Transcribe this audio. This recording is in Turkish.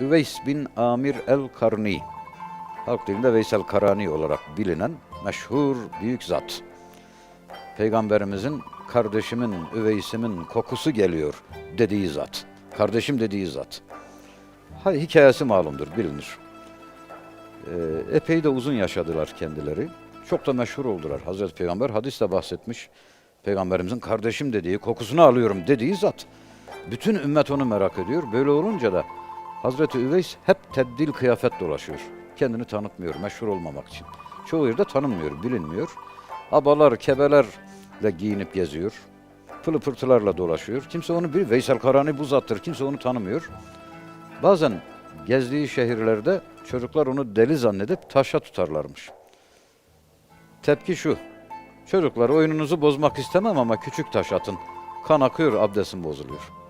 Üveys bin Amir el-Karni, halk dilinde Veysel Karani olarak bilinen meşhur büyük zat. Peygamberimizin kardeşimin, üveysimin kokusu geliyor dediği zat. Kardeşim dediği zat. Ha, hikayesi malumdur, bilinir. Ee, epey de uzun yaşadılar kendileri. Çok da meşhur oldular. Hazreti Peygamber hadiste bahsetmiş. Peygamberimizin kardeşim dediği, kokusunu alıyorum dediği zat. Bütün ümmet onu merak ediyor. Böyle olunca da Hazreti Üveys hep tebdil kıyafet dolaşıyor. Kendini tanıtmıyor meşhur olmamak için. Çoğu yerde tanınmıyor, bilinmiyor. Abalar, kebelerle giyinip geziyor. Pılı pırtılarla dolaşıyor. Kimse onu bir Veysel Karani bu zattır. Kimse onu tanımıyor. Bazen gezdiği şehirlerde çocuklar onu deli zannedip taşa tutarlarmış. Tepki şu. Çocuklar oyununuzu bozmak istemem ama küçük taş atın. Kan akıyor, abdestim bozuluyor.